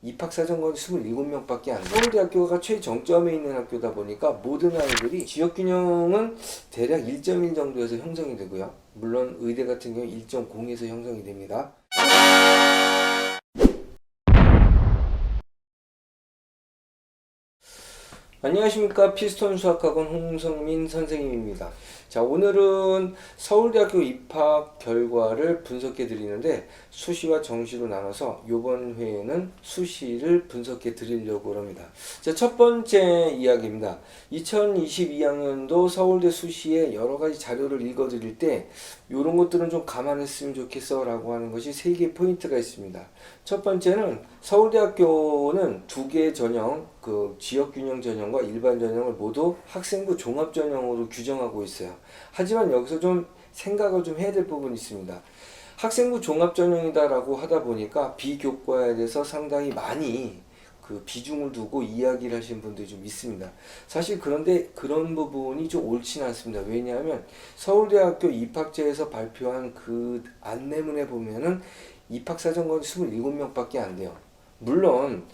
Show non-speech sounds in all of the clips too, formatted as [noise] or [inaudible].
입학 사정관 27명밖에 안 돼요. 서울대학교가 최정점에 있는 학교다 보니까 모든 아이들이 지역 균형은 대략 1.1 정도에서 형성이 되고요. 물론 의대 같은 경우 1.0에서 형성이 됩니다. 안녕하십니까 피스톤 수학학원 홍성민 선생님입니다. 자 오늘은 서울대학교 입학 결과를 분석해 드리는데 수시와 정시로 나눠서 이번 회에는 수시를 분석해 드리려고 합니다. 자첫 번째 이야기입니다. 2022학년도 서울대 수시의 여러 가지 자료를 읽어 드릴 때 이런 것들은 좀 감안했으면 좋겠어 라고 하는 것이 세 개 포인트가 있습니다. 첫 번째는 서울대학교는 두 개의 전형, 그 지역균형 전형과 일반 전형을 모두 학생부 종합 전형으로 규정하고 있어요. 하지만 여기서 좀 생각을 좀 해야 될 부분이 있습니다. 학생부 종합 전형이다라고 하다 보니까 비교과에 대해서 상당히 많이 그 비중을 두고 이야기를 하시는 분들이 좀 있습니다. 사실 그런데 그런 부분이 좀 옳지는 않습니다. 왜냐하면 서울대학교 입학제에서 발표한 그 안내문에 보면은 입학사정관 27명밖에 안 돼요. 물론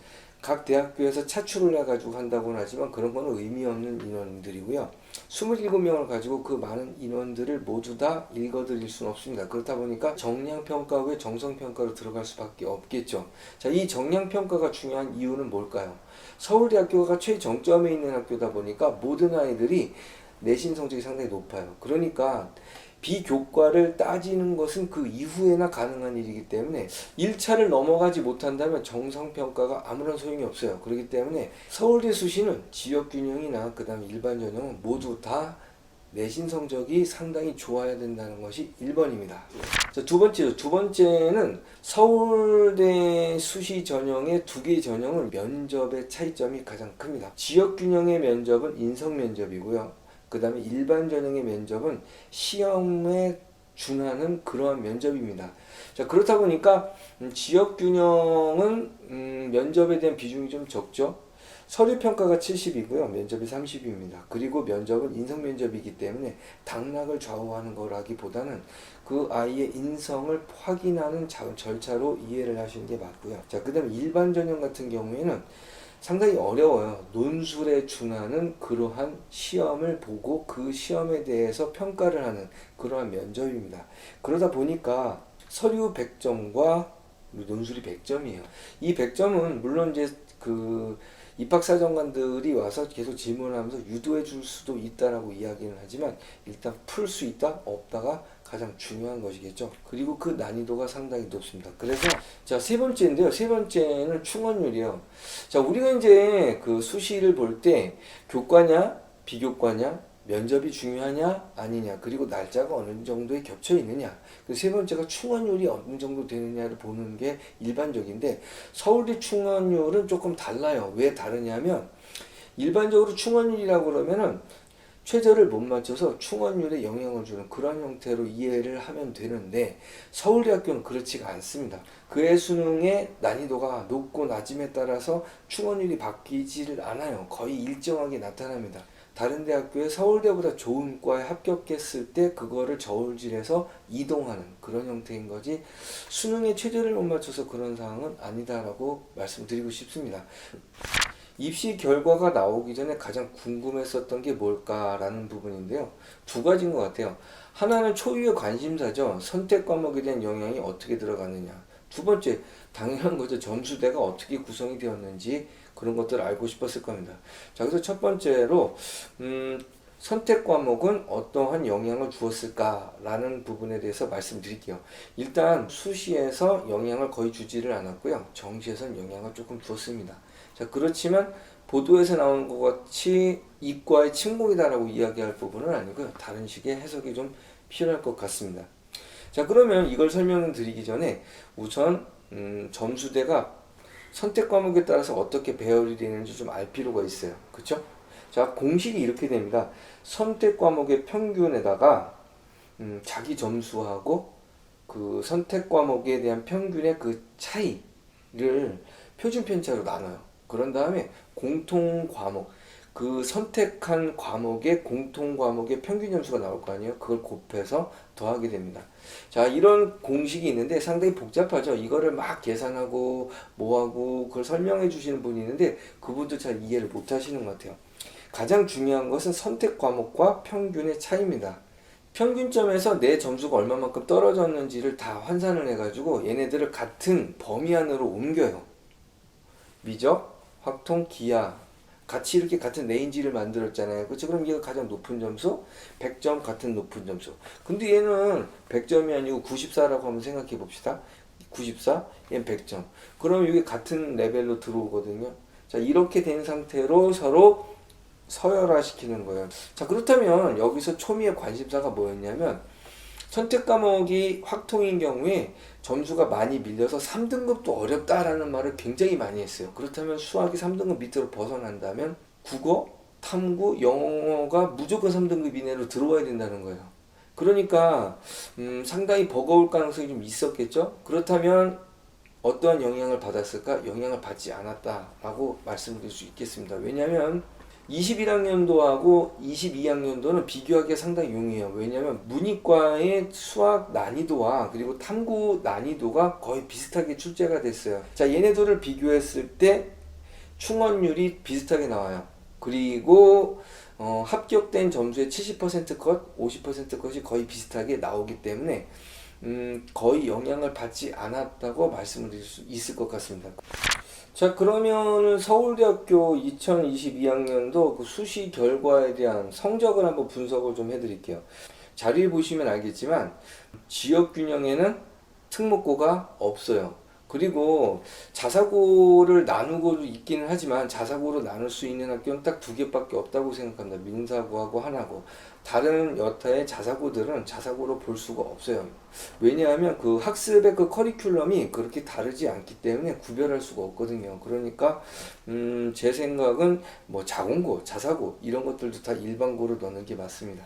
각 대학교에서 차출을 해가지고 한다고는 하지만 그런 거는 의미 없는 인원들이고요. 27명을 가지고 그 많은 인원들을 모두 다 읽어드릴 수는 없습니다. 그렇다 보니까 정량평가 후에 정성평가로 들어갈 수밖에 없겠죠. 자, 이 정량평가가 중요한 이유는 뭘까요? 서울대학교가 최정점에 있는 학교다 보니까 모든 아이들이 내신 성적이 상당히 높아요. 그러니까 비교과를 따지는 것은 그 이후에나 가능한 일이기 때문에 1차를 넘어가지 못한다면 정성평가가 아무런 소용이 없어요. 그렇기 때문에 서울대 수시는 지역균형이나 그 다음에 일반 전형은 모두 다 내신 성적이 상당히 좋아야 된다는 것이 1번입니다. 자, 두 번째, 두 번째는 서울대 수시 전형의 두 개의 전형은 면접의 차이점이 가장 큽니다. 지역 균형의 면접은 인성 면접이고요. 그 다음에 일반 전형의 면접은 시험에 준하는 그러한 면접입니다. 자, 그렇다 보니까 음, 지역균형은 음, 면접에 대한 비중이 좀 적죠. 서류 평가가 70이고요. 면접이 30입니다. 그리고 면접은 인성 면접이기 때문에 당락을 좌우하는 거라기보다는 그 아이의 인성을 확인하는 자- 절차로 이해를 하시는 게 맞고요. 자, 그 다음에 일반 전형 같은 경우에는 상당히 어려워요. 논술에 준하는 그러한 시험을 보고 그 시험에 대해서 평가를 하는 그러한 면접입니다. 그러다 보니까 서류 100점과 논술이 100점이에요. 이 100점은 물론 이제 그 입학사정관들이 와서 계속 질문하면서 유도해 줄 수도 있다라고 이야기는 하지만 일단 풀 수 있다 없다가 가장 중요한 것이겠죠. 그리고 그 난이도가 상당히 높습니다. 그래서 자 세 번째인데요. 세 번째는 충원율이요. 자 우리가 이제 그 수시를 볼 때 교과냐 비교과냐 면접이 중요하냐 아니냐 그리고 날짜가 어느 정도에 겹쳐 있느냐 그 세 번째가 충원율이 어느 정도 되느냐를 보는 게 일반적인데 서울대 충원율은 조금 달라요 왜 다르냐면 일반적으로 충원율이라고 그러면은 최저를 못 맞춰서 충원율에 영향을 주는 그런 형태로 이해를 하면 되는데 서울대학교는 그렇지가 않습니다. 그의 수능의 난이도가 높고 낮음에 따라서 충원율이 바뀌지를 않아요. 거의 일정하게 나타납니다. 다른 대학교에 서울대보다 좋은 과에 합격했을 때 그거를 저울질해서 이동하는 그런 형태인 거지 수능에 최저를 못 맞춰서 그런 상황은 아니다라고 말씀드리고 싶습니다. 입시 결과가 나오기 전에 가장 궁금했었던 게 뭘까라는 부분인데요. 두 가지인 것 같아요. 하나는 초유의 관심사죠. 선택 과목에 대한 영향이 어떻게 들어가느냐. 두 번째, 당연한 거죠. 점수대가 어떻게 구성이 되었는지 그런 것들을 알고 싶었을 겁니다. 자, 그래서 첫 번째로, 음, 선택 과목은 어떠한 영향을 주었을까라는 부분에 대해서 말씀드릴게요. 일단 수시에서 영향을 거의 주지를 않았고요. 정시에서는 영향을 조금 주었습니다. 자, 그렇지만 보도에서 나오는 것 같이 이과의 침공이다라고 이야기할 부분은 아니고요. 다른 식의 해석이 좀 필요할 것 같습니다. 자, 그러면 이걸 설명드리기 전에 우선 음, 점수대가 선택 과목에 따라서 어떻게 배열이 되는지 좀 알 필요가 있어요. 그렇죠? 자, 공식이 이렇게 됩니다. 선택 과목의 평균에다가 음, 자기 점수하고 그 선택 과목에 대한 평균의 그 차이를 표준 편차로 나눠요. 그런 다음에 공통 과목 그 선택한 과목의 공통 과목의 평균 점수가 나올 거 아니에요. 그걸 곱해서 더하게 됩니다. 자, 이런 공식이 있는데 상당히 복잡하죠. 이거를 막 계산하고 뭐하고 그걸 설명해 주시는 분이 있는데 그분도 잘 이해를 못 하시는 것 같아요. 가장 중요한 것은 선택 과목과 평균의 차이입니다. 평균점에서 내 점수가 얼마만큼 떨어졌는지를 다 환산을 해가지고 얘네들을 같은 범위 안으로 옮겨요. 미적, 확통, 기하 같이 이렇게 같은 레인지를 만들었잖아요. 그렇죠? 그럼 얘가 가장 높은 점수, 100점 같은 높은 점수. 근데 얘는 100점이 아니고 94라고 한번 생각해 봅시다. 94, 얘는 100점. 그럼 이게 같은 레벨로 들어오거든요. 자, 이렇게 된 상태로 서로 서열화 시키는 거예요. 자, 그렇다면 여기서 초미의 관심사가 뭐였냐면 선택 과목이 확통인 경우에 점수가 많이 밀려서 3등급도 어렵다라는 말을 굉장히 많이 했어요. 그렇다면 수학이 3등급 밑으로 벗어난다면 국어, 탐구, 영어가 무조건 3등급 이내로 들어와야 된다는 거예요. 그러니까 음, 상당히 버거울 가능성이 좀 있었겠죠. 그렇다면 어떠한 영향을 받았을까? 영향을 받지 않았다라고 말씀드릴 수 있겠습니다. 왜냐하면 21학년도하고 22학년도는 비교하기가 상당히 용이해요. 왜냐하면 문이과의 수학 난이도와 그리고 탐구 난이도가 거의 비슷하게 출제가 됐어요. 자, 얘네들을 비교했을 때 충원율이 비슷하게 나와요. 그리고 어, 합격된 점수의 70% 컷, 50% 컷이 거의 비슷하게 나오기 때문에 음, 거의 영향을 받지 않았다고 말씀드릴 수 있을 것 같습니다. 자 그러면 서울대학교 2022학년도 그 수시 결과에 대한 성적을 한번 분석을 좀 해드릴게요. 자료에 보시면 알겠지만 지역 균형에는 특목고가 없어요. 그리고 자사고를 나누고 있기는 하지만 자사고로 나눌 수 있는 학교는 딱 두 개밖에 없다고 생각합니다. 민사고하고 하나고. 다른 여타의 자사고들은 자사고로 볼 수가 없어요. 왜냐하면 그 학습의 그 커리큘럼이 그렇게 다르지 않기 때문에 구별할 수가 없거든요. 그러니까 음, 제 생각은 뭐 자공고, 자사고 이런 것들도 다 일반고로 넣는 게 맞습니다.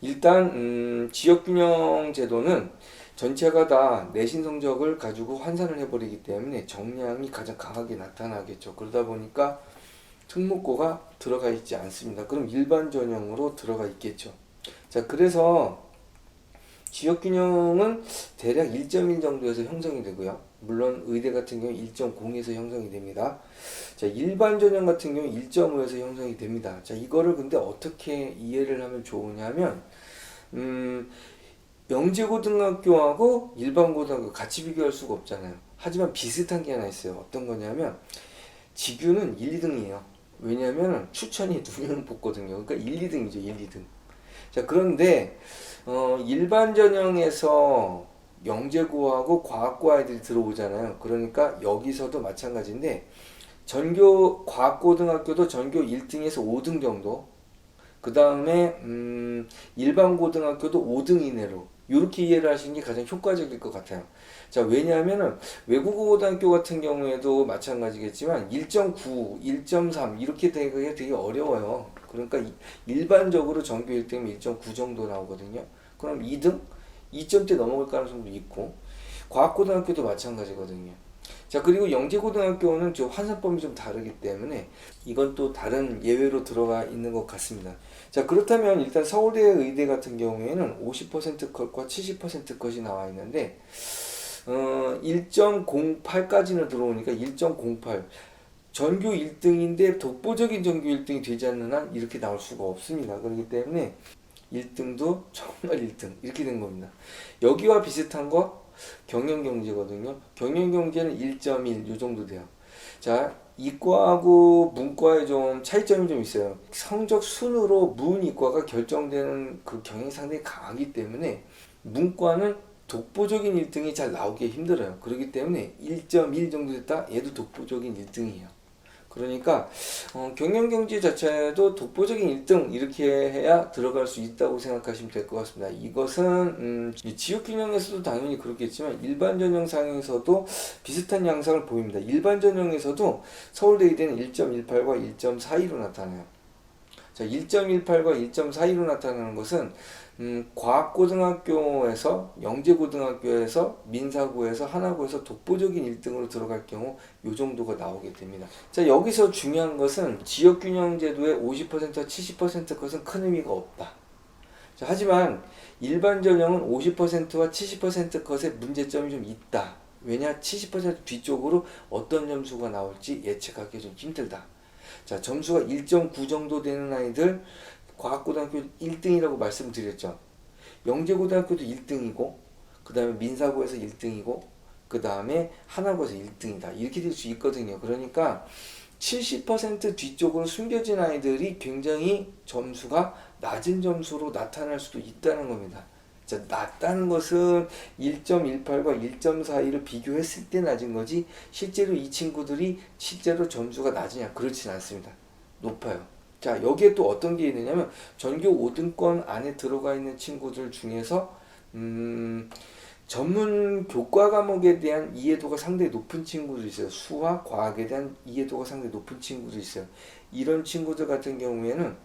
일단 음, 지역균형 제도는 전체가 다 내신 성적을 가지고 환산을 해버리기 때문에 정량이 가장 강하게 나타나겠죠. 그러다 보니까 특목고가 들어가 있지 않습니다. 그럼 일반 전형으로 들어가 있겠죠. 자, 그래서 지역균형은 대략 1.1 정도에서 형성이 되고요. 물론 의대 같은 경우 1.0에서 형성이 됩니다. 자, 일반 전형 같은 경우 1.5에서 형성이 됩니다. 자, 이거를 근데 어떻게 이해를 하면 좋으냐면, 음, 영재고등학교하고 일반고등학교 같이 비교할 수가 없잖아요. 하지만 비슷한 게 하나 있어요. 어떤 거냐면, 지규는 1, 2등이에요. 왜냐하면 추천이 두 명 뽑거든요. 그러니까 1, 2등이죠. 1, 2등. 자, 그런데, 어, 일반 전형에서 영재고하고 과학고 아이들이 들어오잖아요. 그러니까 여기서도 마찬가지인데, 전교 과학고등학교도 전교 1등에서 5등 정도, 그 다음에 음, 일반 고등학교도 5등 이내로 이렇게 이해를 하시는 게 가장 효과적일 것 같아요. 자 왜냐하면은 외국어 고등학교 같은 경우에도 마찬가지겠지만 1.9, 1.3 이렇게 되기가 되게 어려워요. 그러니까 이- 일반적으로 전교 1등이면 1.9 정도 나오거든요. 그럼 2등 2점대 넘어갈 가능성도 있고 과학고등학교도 마찬가지거든요. 자 그리고 영재고등학교는 좀 환산법이 좀 다르기 때문에 이건 또 다른 예외로 들어가 있는 것 같습니다. 자 그렇다면 일단 서울대 의대 같은 경우에는 50% 컷과 70% 컷이 나와 있는데 어, 1.08까지는 들어오니까 1.08 전교 1등인데 독보적인 전교 1등이 되지 않는 한 이렇게 나올 수가 없습니다. 그렇기 때문에 1등도 [laughs] 정말 1등 이렇게 된 겁니다. 여기와 비슷한 거 경영경제거든요. 경영경제는 1.1 요 정도 돼요. 자, 이과하고 문과에 좀 차이점이 좀 있어요. 성적 순으로 문 이과가 결정되는 그 경향이 상당히 강하기 때문에 문과는 독보적인 1등이 잘 나오기 힘들어요. 그렇기 때문에 1.1 정도 됐다? 얘도 독보적인 1등이에요. 그러니까 어, 경영 경제 자체도 독보적인 1등 이렇게 해야 들어갈 수 있다고 생각하시면 될 것 같습니다. 이것은 음, 지역 균형에서도 당연히 그렇겠지만 일반 전형 상에서도 비슷한 양상을 보입니다. 일반 전형에서도 서울대 의대는 1.18과 1.42로 나타나요. 자, 1.18과 1.42로 나타나는 것은 음, 과학고등학교에서 영재고등학교에서 민사고에서 하나고에서 독보적인 1등으로 들어갈 경우 요 정도가 나오게 됩니다. 자 여기서 중요한 것은 지역균형제도의 50%와 70% 것은 큰 의미가 없다. 자, 하지만 일반 전형은 50%와 70% 것의 문제점이 좀 있다. 왜냐 70% 뒤쪽으로 어떤 점수가 나올지 예측하기 좀 힘들다. 자 점수가 1.9 정도 되는 아이들 과학고등학교 1등이라고 말씀드렸죠. 영재고등학교도 1등이고 그 다음에 민사고에서 1등이고 그 다음에 하나고에서 1등이다. 이렇게 될 수 있거든요. 그러니까 70% 뒤쪽으로 숨겨진 아이들이 굉장히 점수가 낮은 점수로 나타날 수도 있다는 겁니다. 자, 낮다는 것은 1.18과 1.42를 비교했을 때 낮은 거지 실제로 이 친구들이 실제로 점수가 낮으냐 그렇진 않습니다. 높아요. 자, 여기에 또 어떤 게 있느냐면 전교 5등권 안에 들어가 있는 친구들 중에서 음, 전문 교과 과목에 대한 이해도가 상당히 높은 친구도 있어요. 수와 과학에 대한 이해도가 상당히 높은 친구도 있어요. 이런 친구들 같은 경우에는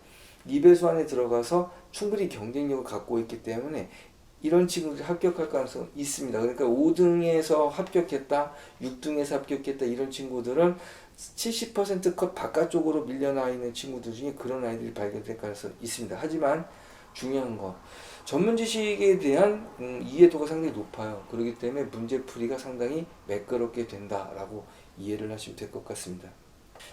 이배수 안에 들어가서 충분히 경쟁력을 갖고 있기 때문에 이런 친구들이 합격할 가능성이 있습니다. 그러니까 5등에서 합격했다, 6등에서 합격했다 이런 친구들은 70%컷 바깥쪽으로 밀려나 있는 친구들 중에 그런 아이들이 발견될 가능성이 있습니다. 하지만 중요한 거 전문 지식에 대한 음, 이해도가 상당히 높아요. 그렇기 때문에 문제풀이가 상당히 매끄럽게 된다라고 이해를 하시면 될 것 같습니다.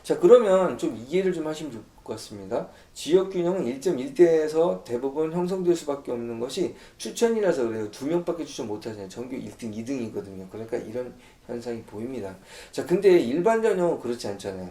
자 그러면 좀 이해를 좀 하시면 좋을 것 같습니다. 지역균형은 1.1대에서 대부분 형성될 수밖에 없는 것이 추천이라서 그래요. 두 명밖에 추천 못하잖아요. 전교 1등, 2등이거든요. 그러니까 이런 현상이 보입니다. 자 근데 일반 전형은 그렇지 않잖아요.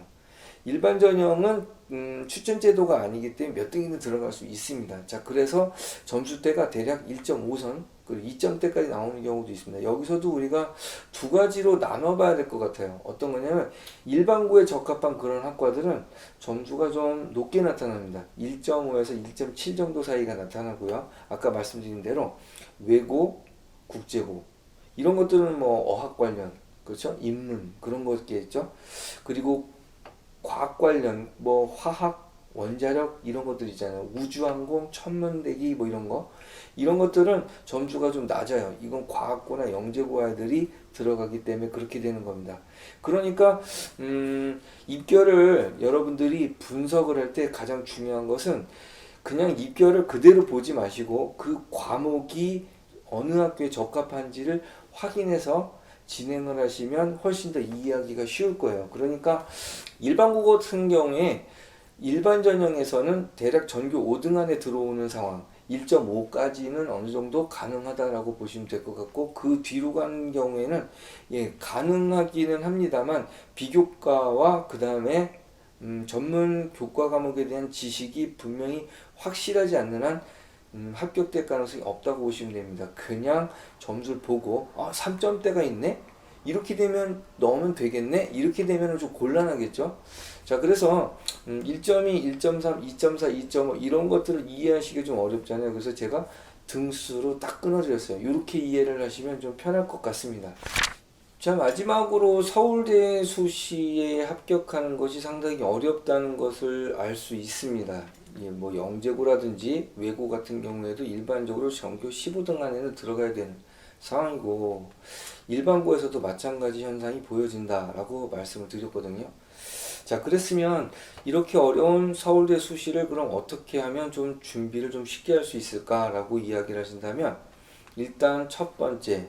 일반 전형은 음, 추천 제도가 아니기 때문에 몇 등이든 들어갈 수 있습니다. 자 그래서 점수대가 대략 1.5선 그리고 2점대까지 나오는 경우도 있습니다. 여기서도 우리가 두 가지로 나눠봐야 될 것 같아요. 어떤 거냐면 일반고에 적합한 그런 학과들은 점수가 좀 높게 나타납니다. 1.5에서 1.7 정도 사이가 나타나고요. 아까 말씀드린 대로 외고, 국제고 이런 것들은 뭐 어학 관련 그렇죠? 인문 그런 거겠죠. 그리고 과학 관련 뭐 화학 원자력 이런 것들 있잖아요. 우주항공, 천문대기 뭐 이런 거 이런 것들은 점수가 좀 낮아요. 이건 과학고나 영재고 아이들이 들어가기 때문에 그렇게 되는 겁니다. 그러니까 음, 입결을 여러분들이 분석을 할 때 가장 중요한 것은 그냥 입결을 그대로 보지 마시고 그 과목이 어느 학교에 적합한지를 확인해서 진행을 하시면 훨씬 더 이해하기가 쉬울 거예요. 그러니까 일반 국어 같은 경우에 일반 전형에서는 대략 전교 5등 안에 들어오는 상황 1.5까지는 어느 정도 가능하다라고 보시면 될 것 같고 그 뒤로 가는 경우에는 예 가능하기는 합니다만 비교과와 그 다음에 음, 전문 교과 과목에 대한 지식이 분명히 확실하지 않는 한 음, 합격될 가능성이 없다고 보시면 됩니다. 그냥 점수를 보고 아 3점대가 있네 이렇게 되면 넣으면 되겠네 이렇게 되면 좀 곤란하겠죠. 자 그래서 음, 1.2, 1.3, 2.4, 2.5 이런 것들을 이해하시기 좀 어렵잖아요. 그래서 제가 등수로 딱 끊어드렸어요. 이렇게 이해를 하시면 좀 편할 것 같습니다. 자 마지막으로 서울대 수시에 합격하는 것이 상당히 어렵다는 것을 알 수 있습니다. 예, 뭐 영재고라든지 외고 같은 경우에도 일반적으로 전교 15등 안에는 들어가야 되는 상황이고 일반고에서도 마찬가지 현상이 보여진다라고 말씀을 드렸거든요. 자, 그랬으면 이렇게 어려운 서울대 수시를 그럼 어떻게 하면 좀 준비를 좀 쉽게 할 수 있을까라고 이야기를 하신다면 일단 첫 번째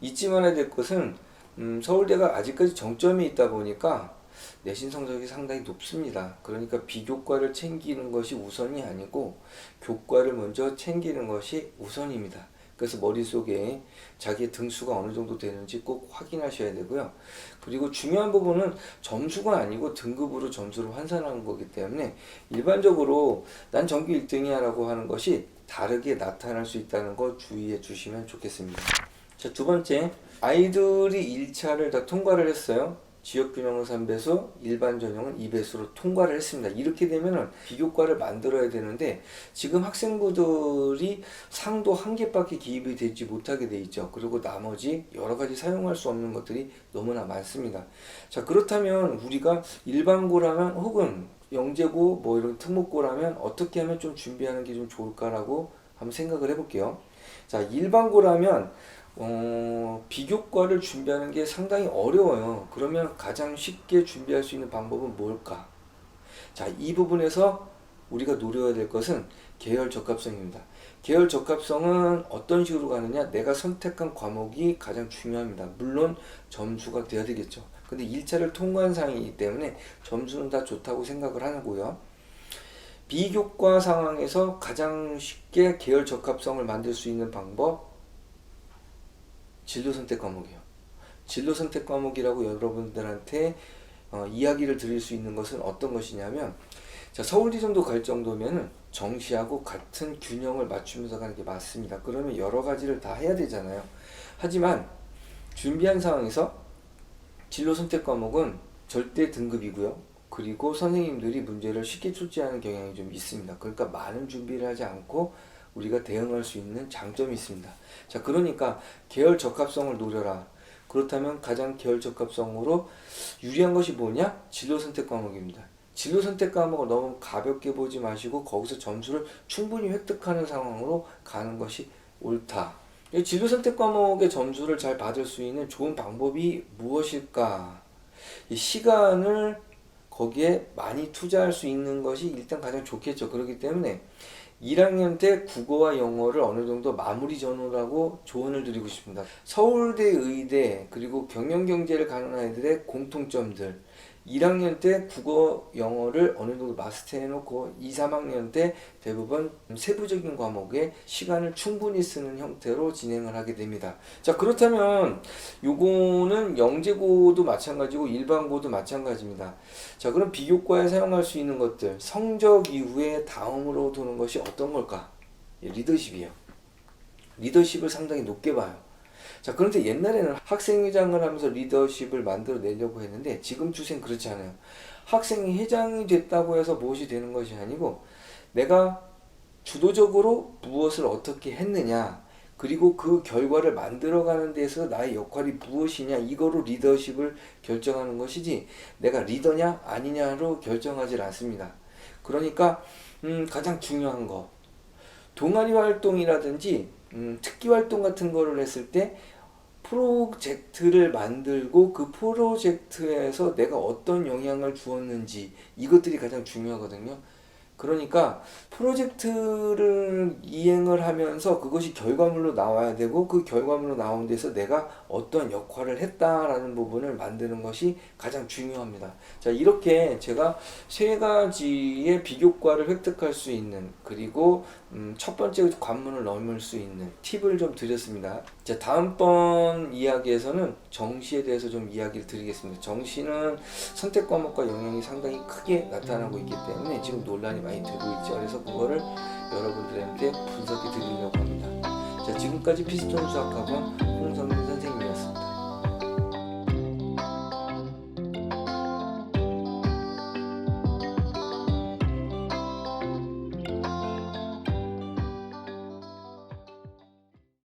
잊지 말아야 될 것은 음, 서울대가 아직까지 정점이 있다 보니까 내신 성적이 상당히 높습니다. 그러니까 비교과를 챙기는 것이 우선이 아니고 교과를 먼저 챙기는 것이 우선입니다. 그래서 머릿속에 자기의 등수가 어느 정도 되는지 꼭 확인하셔야 되고요. 그리고 중요한 부분은 점수가 아니고 등급으로 점수를 환산하는 거기 때문에 일반적으로 난 전교 1등이야 라고 하는 것이 다르게 나타날 수 있다는 거 주의해 주시면 좋겠습니다. 자, 두 번째. 아이들이 1차를 다 통과를 했어요. 지역균형은 3배수, 일반 전형은 2배수로 통과를 했습니다. 이렇게 되면은 비교과를 만들어야 되는데 지금 학생부들이 상도 한 개밖에 기입이 되지 못하게 돼 있죠. 그리고 나머지 여러 가지 사용할 수 없는 것들이 너무나 많습니다. 자, 그렇다면 우리가 일반고라면 혹은 영재고 뭐 이런 특목고라면 어떻게 하면 좀 준비하는 게 좀 좋을까라고 한번 생각을 해볼게요. 자, 일반고라면 어, 비교과를 준비하는 게 상당히 어려워요. 그러면 가장 쉽게 준비할 수 있는 방법은 뭘까? 자, 이 부분에서 우리가 노려야 될 것은 계열 적합성입니다. 계열 적합성은 어떤 식으로 가느냐? 내가 선택한 과목이 가장 중요합니다. 물론 점수가 돼야 되겠죠. 근데 1차를 통과한 상황이기 때문에 점수는 다 좋다고 생각을 하고요. 비교과 상황에서 가장 쉽게 계열 적합성을 만들 수 있는 방법 진로 선택 과목이에요. 진로 선택 과목이라고 여러분들한테 어, 이야기를 드릴 수 있는 것은 어떤 것이냐면 자, 서울대 정도 갈 정도면은 정시하고 같은 균형을 맞추면서 가는 게 맞습니다. 그러면 여러 가지를 다 해야 되잖아요. 하지만 준비한 상황에서 진로 선택 과목은 절대 등급이고요. 그리고 선생님들이 문제를 쉽게 출제하는 경향이 좀 있습니다. 그러니까 많은 준비를 하지 않고 우리가 대응할 수 있는 장점이 있습니다. 자, 그러니까 계열 적합성을 노려라. 그렇다면 가장 계열 적합성으로 유리한 것이 뭐냐? 진로 선택 과목입니다. 진로 선택 과목을 너무 가볍게 보지 마시고 거기서 점수를 충분히 획득하는 상황으로 가는 것이 옳다. 이 진로 선택 과목의 점수를 잘 받을 수 있는 좋은 방법이 무엇일까? 이 시간을 거기에 많이 투자할 수 있는 것이 일단 가장 좋겠죠. 그렇기 때문에 1학년 때 국어와 영어를 어느 정도 마무리 전후라고 조언을 드리고 싶습니다. 서울대 의대 그리고 경영경제를 가는 아이들의 공통점들 1학년 때 국어 영어를 어느 정도 마스터해 놓고 2, 3학년 때 대부분 세부적인 과목에 시간을 충분히 쓰는 형태로 진행을 하게 됩니다. 자, 그렇다면 요거는 영재고도 마찬가지고 일반고도 마찬가지입니다. 자, 그럼 비교과에 사용할 수 있는 것들 성적 이후에 다음으로 도는 것이 어떤 걸까? 예, 리더십이에요. 리더십을 상당히 높게 봐요. 자, 그런데 옛날에는 학생회장을 하면서 리더십을 만들어 내려고 했는데 지금 추세는 그렇지 않아요. 학생이 회장이 됐다고 해서 무엇이 되는 것이 아니고 내가 주도적으로 무엇을 어떻게 했느냐 그리고 그 결과를 만들어가는 데서 나의 역할이 무엇이냐 이거로 리더십을 결정하는 것이지 내가 리더냐 아니냐로 결정하지 않습니다. 그러니까 음, 가장 중요한 거 동아리 활동이라든지 음, 특기 활동 같은 거를 했을 때 프로젝트를 만들고 그 프로젝트에서 내가 어떤 영향을 주었는지 이것들이 가장 중요하거든요. 그러니까 프로젝트를 이행을 하면서 그것이 결과물로 나와야 되고 그 결과물로 나온 데서 내가 어떤 역할을 했다라는 부분을 만드는 것이 가장 중요합니다. 자, 이렇게 제가 세 가지의 비교과를 획득할 수 있는 그리고 음, 첫 번째 관문을 넘을 수 있는 팁을 좀 드렸습니다. 자, 다음번 이야기에서는 정시에 대해서 좀 이야기를 드리겠습니다. 정시는 선택 과목과 영향이 상당히 크게 나타나고 있기 때문에 지금 논란이 많이 되고 있죠. 그래서 그거를 여러분들한테 분석해 드리려고 합니다. 자, 지금까지 피스톤 수학학원